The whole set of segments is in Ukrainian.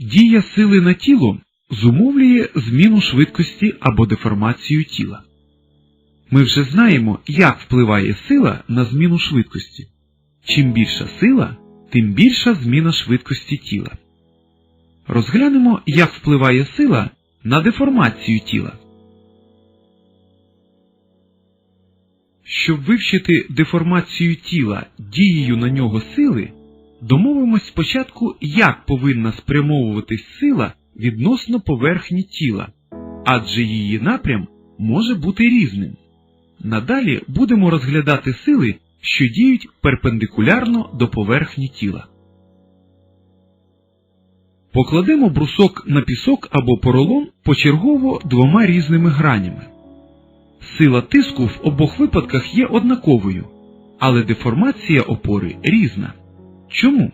Дія сили на тіло зумовлює зміну швидкості або деформацію тіла. Ми вже знаємо, як впливає сила на зміну швидкості. Чим більша сила, тим більша зміна швидкості тіла. Розглянемо, як впливає сила на деформацію тіла. Щоб вивчити деформацію тіла дією на нього сили, домовимось спочатку, як повинна спрямовуватись сила відносно поверхні тіла, адже її напрям може бути різним. Надалі будемо розглядати сили, що діють перпендикулярно до поверхні тіла. Покладемо брусок на пісок або поролон почергово двома різними гранями. Сила тиску в обох випадках є однаковою, але деформація опори різна. Чому?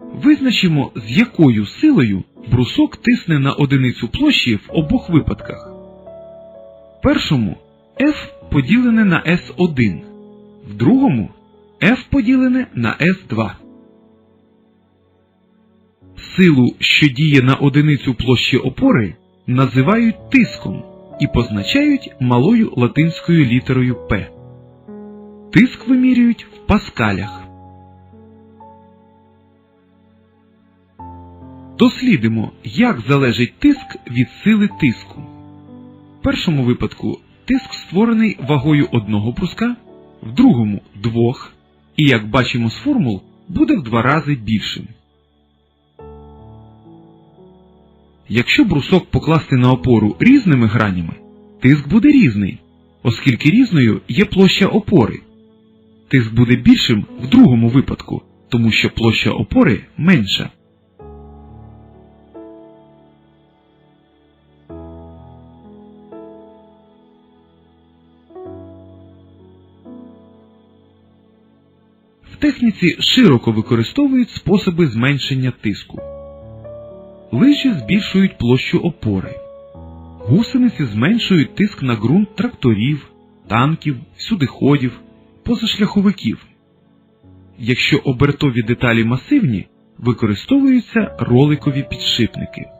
Визначимо, з якою силою брусок тисне на одиницю площі в обох випадках. В першому F поділене на S1, в другому F поділене на S2. Силу, що діє на одиницю площі опори, називають тиском і позначають малою латинською літерою P. Тиск вимірюють в паскалях. Дослідимо, як залежить тиск від сили тиску. В першому випадку тиск створений вагою одного бруска, в другому двох, і, як бачимо з формул, буде в два рази більшим. Якщо брусок покласти на опору різними гранями, тиск буде різний, оскільки різною є площа опори. Тиск буде більшим в другому випадку, тому що площа опори менша. Техніці широко використовують способи зменшення тиску. Лижі збільшують площу опори. Гусениці зменшують тиск на ґрунт тракторів, танків, сюдиходів, позашляховиків. Якщо обертові деталі масивні, використовуються роликові підшипники.